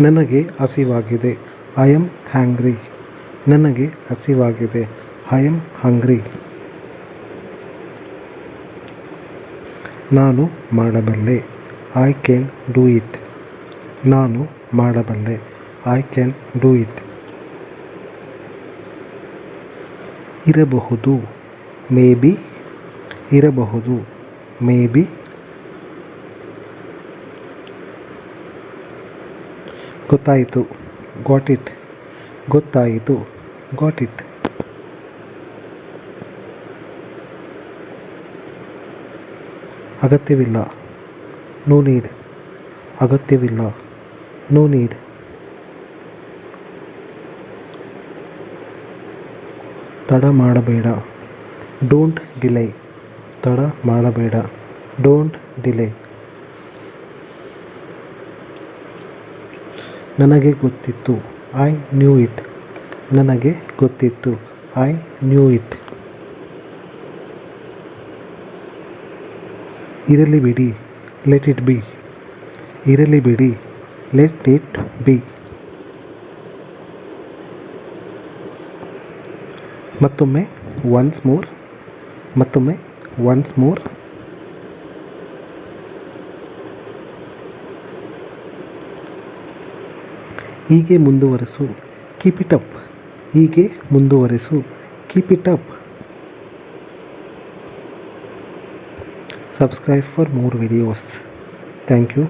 ನನಗೆ ಹಸಿವಾಗಿದೆ. I am ಹ್ಯಾಂಗ್ರಿ ನನಗೆ ಹಸಿವಾಗಿದೆ. ಐ ಆಮ್ ಹಂಗ್ರಿ ನಾನು ಮಾಡಬಲ್ಲೆ. ಐ ಕ್ಯಾನ್ ಡೂ ಇಟ್ ನಾನು ಮಾಡಬಲ್ಲೆ. ಐ ಕ್ಯಾನ್ ಡೂ ಇಟ್ ಇರಬಹುದು. ಮೇ ಬಿ ಇರಬಹುದು. ಮೇ ಗೊತ್ತಾಯಿತು. ಗಾಟ್ ಇಟ್ ಗೊತ್ತಾಯಿತು. ಗಾಟ್ ಇಟ್ ಅಗತ್ಯವಿಲ್ಲ. ನೋ ನೀಡ್ ಅಗತ್ಯವಿಲ್ಲ. ನೋ ನೀಡ್ ತಡ ಮಾಡಬೇಡ. ಡೋಂಟ್ ಡಿಲೇ ತಡ ಮಾಡಬೇಡ. ಡೋಂಟ್ ಡಿಲೇ ನನಗೆ ಗೊತ್ತಿತ್ತು. ಐ ನ್ಯೂ ಇಟ್ ನನಗೆ ಗೊತ್ತಿತ್ತು. ಐ ನ್ಯೂ ಇಟ್ ಇರಲಿ ಬಿಡಿ ಲೆಟ್ ಇಟ್ ಬಿ ಇರಲಿ ಬಿಡಿ ಲೆಟ್ ಇಟ್ ಬಿ ಮತ್ತೊಮ್ಮೆ ಒನ್ಸ್ ಮೋರ್ ಮತ್ತೊಮ್ಮೆ ಒನ್ಸ್ ಮೋರ್ ಹೀಗೆ ಮುಂದುವರೆಸು ಕೀಪ್ ಇಟ್ ಅಪ್ ಹೀಗೆ ಮುಂದುವರೆಸು keep it up subscribe for more videos thank you